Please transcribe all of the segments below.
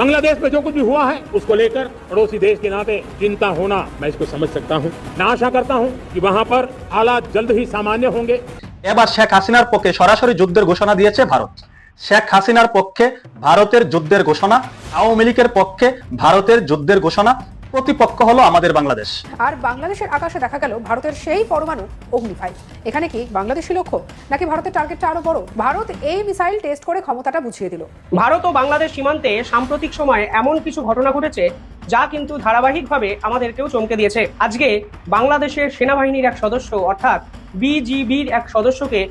बांग्लादेश में जो कुछ भी हुआ है उसको लेकर पड़ोसी देश के नाते चिंता होना मैं इसको समझ सकता हूं मैं आशा करता हूं कि वहां पर हालात जल्द ही सामान्य होंगे এবার শেখ হাসিনার পক্ষে সরাসরি যুদ্ধের ঘোষণা দিয়েছে ভারত শেখ হাসিনার পক্ষে ভারতের যুদ্ধের ঘোষণা আওয়ামী লীগের পক্ষে ভারতের যুদ্ধের ঘোষণা প্রতিপক্ষ হলো আমাদের বাংলাদেশ। আর বাংলাদেশের আকাশে দেখা গেল ভারতের সেই পরমাণু অগ্নি ফাইভ এখানে কি বাংলাদেশি লক্ষ্য নাকি ভারতের টার্গেটটা আরও বড়? ভারত এই মিসাইল টেস্ট করে ক্ষমতাটা বুঝিয়ে দিল। ভারত ও বাংলাদেশ সীমান্তে সাম্প্রতিক সময়ে এমন কিছু ঘটনা ঘটেছে যা কিন্তু ধারাবাহিকভাবে আমাদেরকেও চমকে দিয়েছে। আজকে বাংলাদেশের সেনাবাহিনীর এক সদস্য অর্থাৎ বিজিবির এক সদস্যকে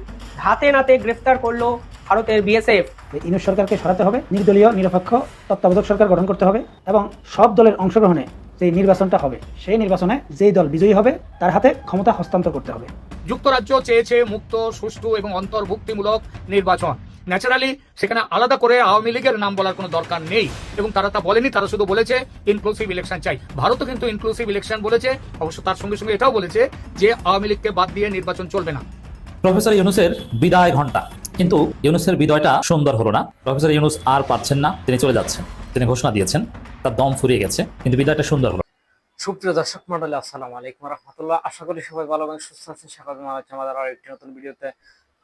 হাতে নাতে গ্রেফতার করল ভারতের বিএসএফ। ইউনুস সরকারকে সরাতে হবে নির্দলীয় নিরপেক্ষ তত্ত্বাবধায়ক সরকার গঠন করতে হবে এবং সব দলের অংশগ্রহণে যে নির্বাচনটা হবে সেই নির্বাচনে যেই দল বিজয়ী হবে তার হাতে ক্ষমতা হস্তান্তর করতে হবে। যুক্তরাজ্য চেয়েছে মুক্ত সুষ্ঠু এবং অন্তর্ভুক্তিমূলক নির্বাচন। ন্যাচারালি সেখানে আলাদা করে আওয়ামী লীগের নাম বলার কোনো দরকার নেই এবং তারা তা বলেনি তারা শুধু বলেছে ইনক্লুসিভ ইলেকশন চাই। ভারতও কিন্তু ইনক্লুসিভ ইলেকশন বলেছে অবশ্য তার সঙ্গে সঙ্গে এটাও বলেছে যে আওয়ামী লীগকে বাদ দিয়ে নির্বাচন চলবে না। প্রফেসর ইউনুসের বিদায় ঘণ্টা কিন্তু ইউনুসের বিদায়টা সুন্দর হলো না। প্রফেসর ইউনুস আর পারছেন না তিনি চলে যাচ্ছেন তিনি ঘোষণা দিয়েছেন। তার দম ফুরিয়ে গেছে, কিন্তু বিদায়টা সুন্দর হলো। সুপ্রিয় দর্শক মন্ডলী, আসসালামু আলাইকুম রহমতুল্লাহ। আশা করি সবাই ভালো এবং সুস্থ আছেন। স্বাগত জানাচ্ছি আমাদের আরও একটি নতুন ভিডিওতে।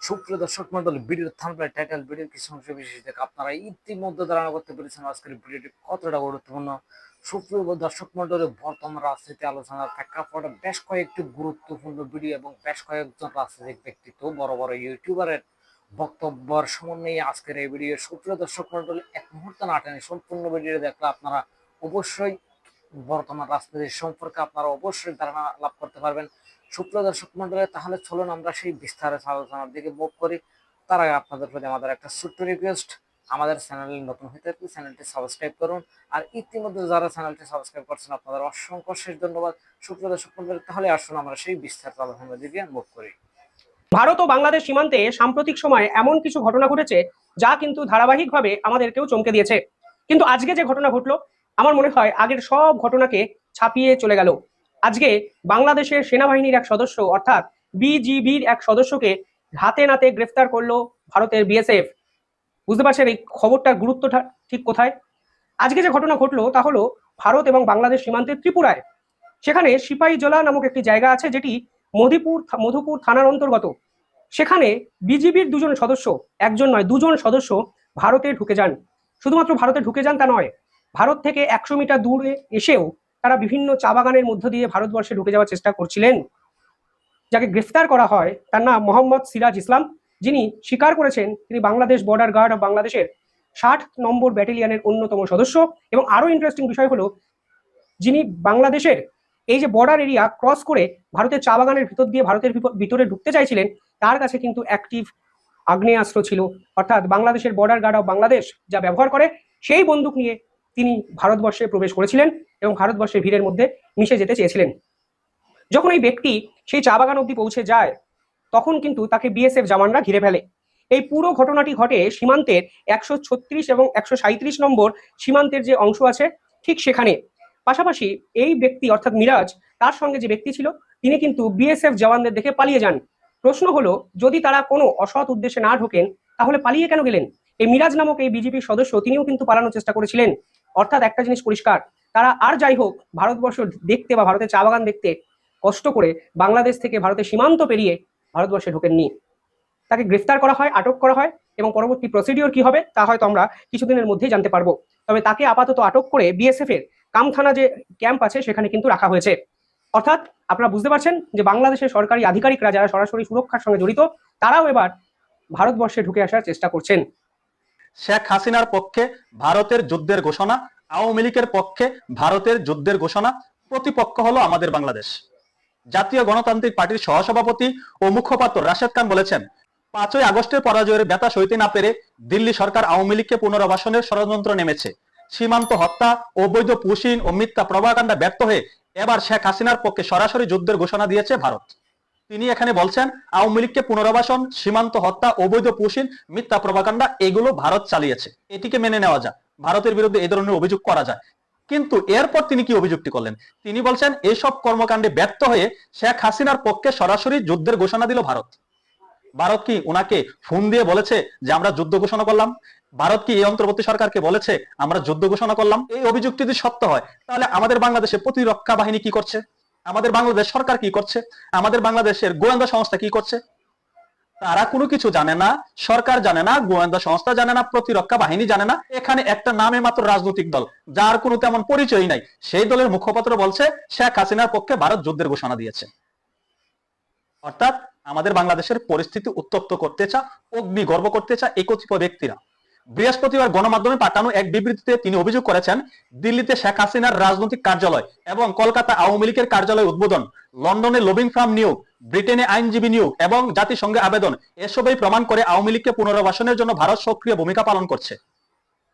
সুপ্রিয় দর্শক মন্ডলী, ভিডিওর থাম্বনেল টাইটেল, ভিডিওর কিছু অংশ বিশেষ দেখে আপনারা ইতিমধ্যে ধারণা করতে পেরেছেন আজকের ভিডিওটি কতটা গুরুত্বপূর্ণ। সুপ্রিয় দর্শক মন্ডলী, বর্তমান রাজনীতি আলোচনার প্রেক্ষাপটে বেশ কয়েকটি গুরুত্বপূর্ণ ভিডিও এবং বেশ কয়েকজন রাজনৈতিক ব্যক্তিত্ব, বড় বড় ইউটিউবারের বক্তব্যের সমন্বয়ে আজকের এই ভিডিও সুপ্রিয় দর্শক মন্ডলী, এক মুহূর্ত না টেনে সম্পূর্ণ ভিডিও দেখলে আপনারা অবশ্যই বর্তমান রাজনীতির সম্পর্কে আপনারা অবশ্যই ধারণা লাভ করতে পারবেন। সুপ্রিয় দর্শক মন্ডলী, তাহলে চলুন আমরা সেই বিস্তারিত আলোচনার দিকে মুভ করি। তার আগে আপনাদের প্রতি আমাদের একটা ছোট্ট রিকোয়েস্ট আমাদের চ্যানেলে নতুন হয়ে থাকলে চ্যানেলটি সাবস্ক্রাইব করুন। আর ইতিমধ্যে যারা চ্যানেলটি সাবস্ক্রাইব করছেন, আপনাদের অসংখ্য শেষ ধন্যবাদ। সুপ্রিয় দর্শক মন্ডলী, তাহলে আসুন আমরা সেই বিস্তারিত আলোচনার দিকে মুভ করি। ভারত ও বাংলাদেশ সীমান্তে সাম্প্রতিক সময়ে এমন কিছু ঘটনা ঘটেছে যা কিন্তু ধারাবাহিকভাবে আমাদেরকেও চমকে দিয়েছে। কিন্তু আজকে যে ঘটনা ঘটলো, আমার মনে হয় আগের সব ঘটনাকে ছাপিয়ে চলে গেল। আজকে বাংলাদেশের সেনাবাহিনীর এক সদস্য, অর্থাৎ বিজিবির এক সদস্যকে হাতে নাতে গ্রেফতার করল ভারতের বিএসএফ। বুঝতে পারছেন এই খবরটার গুরুত্বটা ঠিক কোথায়? আজকে যে ঘটনা ঘটলো, তা হলো ভারত এবং বাংলাদেশ সীমান্তের ত্রিপুরায়। সেখানে সিপাহীজলা নামক একটি জায়গা আছে যেটি মধুপুর মধুপুর থানার অন্তর্গত। সেখানে বিজিবির দুজন সদস্য, একজন নয়, দুজন সদস্য ভারতে ঢুকে যান। শুধুমাত্র ভারতে ঢুকে যান তা নয়, ভারত থেকে একশো মিটার দূরে এসেও তারা বিভিন্ন চা বাগানের মধ্য দিয়ে ভারতবর্ষে ঢুকে যাওয়ার চেষ্টা করছিলেন। যাকে গ্রেফতার করা হয়, তার নাম মোহাম্মদ সিরাজ ইসলাম। যিনি স্বীকার করেছেন, তিনি বাংলাদেশ বর্ডার গার্ড অফ বাংলাদেশের ষাট নম্বর ব্যাটালিয়নের অন্যতম সদস্য। এবং আরও ইন্টারেস্টিং বিষয় হলো, যিনি বাংলাদেশের এই যে বর্ডার এরিয়া ক্রস করে ভারতের চা বাগানের ভিতর দিয়ে ভারতের ভিতরে ঢুকতে চাইছিলেন, তার কাছে কিন্তু অ্যাক্টিভ আগ্নেয়াস্ত্র ছিল। অর্থাৎ বাংলাদেশের বর্ডার গার্ড অফ বাংলাদেশ যা ব্যবহার করে, সেই বন্দুক নিয়ে তিনি ভারতবর্ষে প্রবেশ করেছিলেন এবং ভারতবর্ষের ভিড়ের মধ্যে মিশে যেতে চেয়েছিলেন। যখন এই ব্যক্তি সেই চা বাগান অব্দি পৌঁছে যায়, তখন কিন্তু তাকে বিএসএফ জামানরা ঘিরে ফেলে। এই পুরো ঘটনাটি ঘটে সীমান্তের একশো ছত্রিশ এবং একশো সাঁত্রিশ নম্বর সীমান্তের যে অংশ আছে, ঠিক সেখানে। পাশাপাশি এই ব্যক্তি অর্থাৎ মিরাজ, তার সঙ্গে যে ব্যক্তি ছিল, তিনি কিন্তু বিএসএফ জওয়ানদের দেখে পালিয়ে যান। প্রশ্ন হলো, যদি তারা কোনো অসৎ উদ্দেশ্যে না ঢোকেন, তাহলে পালিয়ে কেন গেলেন? এই মিরাজ নামক এই বিজেপির সদস্য তিনিও কিন্তু পালানোর চেষ্টা করেছিলেন। অর্থাৎ একটা জিনিস পরিষ্কার, তারা আর যাই হোক, ভারতবর্ষ দেখতে বা ভারতের চা বাগান দেখতে কষ্ট করে বাংলাদেশ থেকে ভারতের সীমান্ত পেরিয়ে ভারতবর্ষে ঢোকেননি। তাকে গ্রেফতার করা হয়, আটক করা হয় এবং পরবর্তী প্রসিডিওর কি হবে, তা হয়তো আমরা কিছুদিনের মধ্যেই জানতে পারব। তবে তাকে আপাতত আটক করে বিএসএফ এর কামথানা যে ক্যাম্প আছে, সেখানে কিন্তু রাখা হয়েছে। অর্থাৎ আপনারা বুঝতে পারছেন যে বাংলাদেশের সরকারি আধিকারিকরা যারা সরাসরি সুরক্ষার সঙ্গে জড়িত, তারাও এবার ভারতবর্ষে ঢুকে আসার চেষ্টা করছেন। শেখ হাসিনার পক্ষে ভারতের যুদ্ধের ঘোষণা, আওয়ামী লীগের পক্ষে ভারতের যুদ্ধের ঘোষণা, প্রতিপক্ষ হলো আমাদের বাংলাদেশ। জাতীয় গণতান্ত্রিক পার্টির সহসভাপতি ও মুখপাত্র রাশেদ খান বলেছেন, পাঁচই আগস্টের পরাজয়ের ব্যথা সইতে না পেরে দিল্লি সরকার আওয়ামী লীগকে পুনর্বাসনের ষড়যন্ত্র নেমেছে। সীমান্ত হত্যা অবৈধ পুশিন ও মিথ্যা প্রভাকাণ্ডা ব্যর্থ হয়ে এবার শেখ হাসিনার পক্ষে সরাসরি যুদ্ধের ঘোষণা দিয়েছে ভারত। তিনি এখানে বলছেন, আওয়ামী লীগকে পুনর্বাসন, সীমান্ত হত্যা অবৈধ পুশিন, মিথ্যা প্রভাকাণ্ডা এগুলো ভারত চালিয়েছে। এটিকে মেনে নেওয়া যায় ভারতের বিরুদ্ধে এই ধরনের অভিযোগ করা যায়। কিন্তু এরপর তিনি কি অভিযুক্তি করলেন? তিনি বলছেন এইসব কর্মকাণ্ডে ব্যর্থ হয়ে শেখ হাসিনার পক্ষে সরাসরি যুদ্ধের ঘোষণা দিল ভারত। ভারত কি ওনাকে ফোন দিয়ে বলেছে যে আমরা যুদ্ধ ঘোষণা করলাম? ভারত কি এই অন্তর্বর্তী সরকারকে বলেছে, আমরা যুদ্ধ ঘোষণা করলাম? এই অভিযোগটি যদি সত্য হয়, তাহলে আমাদের বাংলাদেশে প্রতিরক্ষা বাহিনী কি করছে? আমাদের বাংলাদেশ সরকার কি করছে? আমাদের বাংলাদেশের গোয়েন্দা সংস্থা কি করছে? তারা কোনো কিছু জানে না, সরকার জানে না, গোয়েন্দা সংস্থা জানে না, প্রতিরক্ষা বাহিনী জানে না। এখানে একটা নামে মাত্র রাজনৈতিক দল, যার কোনো তেমন পরিচয় নাই। সেই দলের মুখপাত্র বলছে, শেখ হাসিনার পক্ষে ভারত যুদ্ধের ঘোষণা দিয়েছে। অর্থাৎ আমাদের বাংলাদেশের পরিস্থিতি উত্তপ্ত করতে চা অগ্নি গর্ব করতে চা এই ব্যক্তিরা। বৃহস্পতিবার গণমাধ্যমে পাঠানো এক বিবৃতিতে তিনি অভিযোগ করেছেন, দিল্লিতে শেখ হাসিনার রাজনৈতিক কার্যালয় এবং কলকাতা আওয়ামী লীগের কার্যালয় উদ্বোধন, লন্ডনে লবিং ফার্ম নিয়োগ, ব্রিটেনে আইনজীবী নিয়োগ এবং জাতিসংঘে আবেদন, এসবই প্রমাণ করে আওয়ামী লীগকে পুনর্বাসনের জন্য ভারত সক্রিয় ভূমিকা পালন করছে।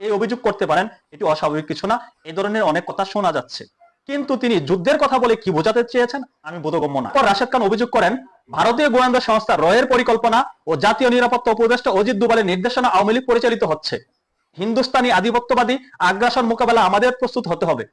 এই অভিযোগ করতে পারেন, এটি অস্বাভাবিক কিছু না, এ ধরনের অনেক কথা শোনা যাচ্ছে। কিন্তু তিনি যুদ্ধের কথা বলে কি বোঝাতে চেয়েছেন, আমি বোধগম্য না। রাশেদ খান অভিযোগ করেন ভারতীয় গোয়েন্দা সংস্থা রয়ের পরিকল্পনা ও জাতীয় নিরাপত্তা উপদেষ্টা অজিত দুবালের নির্দেশনা আওয়ামী লীগ পরিচালিত হচ্ছে। হিন্দুস্তানি আধিপত্যবাদী আগ্রাসন মোকাবেলা আমাদের প্রস্তুত হতে হবে।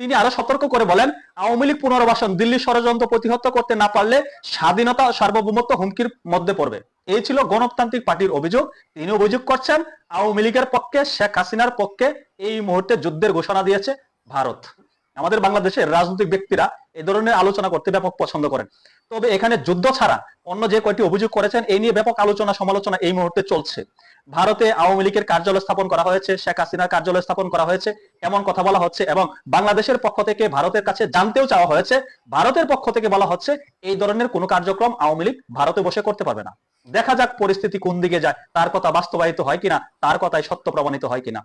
তিনি আরও সতর্ক করে বলেন, আওয়ামী লীগ পুনর্বাসন, দিল্লি ষড়যন্ত্র প্রতিহত করতে না পারলে স্বাধীনতা সার্বভৌমত্ব হুমকির মধ্যে পড়বে। এই ছিল গণতান্ত্রিক পার্টির অভিযোগ। তিনি অভিযোগ করছেন, আওয়ামী লীগের পক্ষে শেখ হাসিনার পক্ষে এই মুহূর্তে যুদ্ধের ঘোষণা দিয়েছে ভারত। আমাদের বাংলাদেশের রাজনৈতিক ব্যক্তিরা এই ধরনের আলোচনা করতে ব্যাপক পছন্দ করেন। তবে এখানে যুদ্ধ ছাড়া অন্য যে কয়টি অভিযোগ করেছেন এই নিয়ে ব্যাপক আলোচনা সমালোচনা এই মুহূর্তে চলছে। ভারতে আওয়ামী লীগের কার্যালয় স্থাপন করা হয়েছে, শেখ হাসিনার কার্যালয় স্থাপন করা হয়েছে, এমন কথা বলা হচ্ছে এবং বাংলাদেশের পক্ষ থেকে ভারতের কাছে জানতেও চাওয়া হয়েছে, ভারতের পক্ষ থেকে বলা হচ্ছে এই ধরনের কোনো কার্যক্রম আওয়ামী লীগ ভারতে বসে করতে পারবে না। দেখা যাক পরিস্থিতি কোন দিকে যায়, তার কথা বাস্তবায়িত হয় কিনা, তার কথাই সত্য প্রমাণিত হয় কিনা।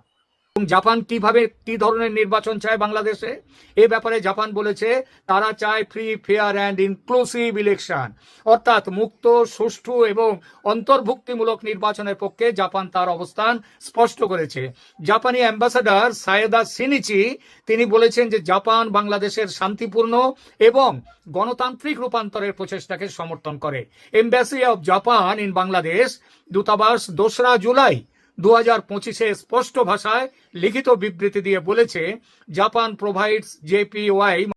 এবং জাপান কীভাবে কি ধরনের নির্বাচন চায় বাংলাদেশে? এ ব্যাপারে জাপান বলেছে, তারা চায় free fair and inclusive election অর্থাৎ মুক্ত, সুষ্ঠু এবং অন্তর্ভুক্তিমূলক নির্বাচনের পক্ষে জাপান তার অবস্থান স্পষ্ট করেছে। জাপানি অ্যাম্বাসাডার সায়েদা সিনিচি, তিনি বলেছেন যে জাপান বাংলাদেশের শান্তিপূর্ণ এবং গণতান্ত্রিক রূপান্তরের প্রচেষ্টাকে সমর্থন করে। Embassy of Japan in Bangladesh দূতাবাস, দোসরা জুলাই দু হাজার পঁচিশে স্পষ্ট ভাষায় লিখিত বিবৃতি দিয়ে বলেছে জাপান প্রোভাইডস জেপিওয়াই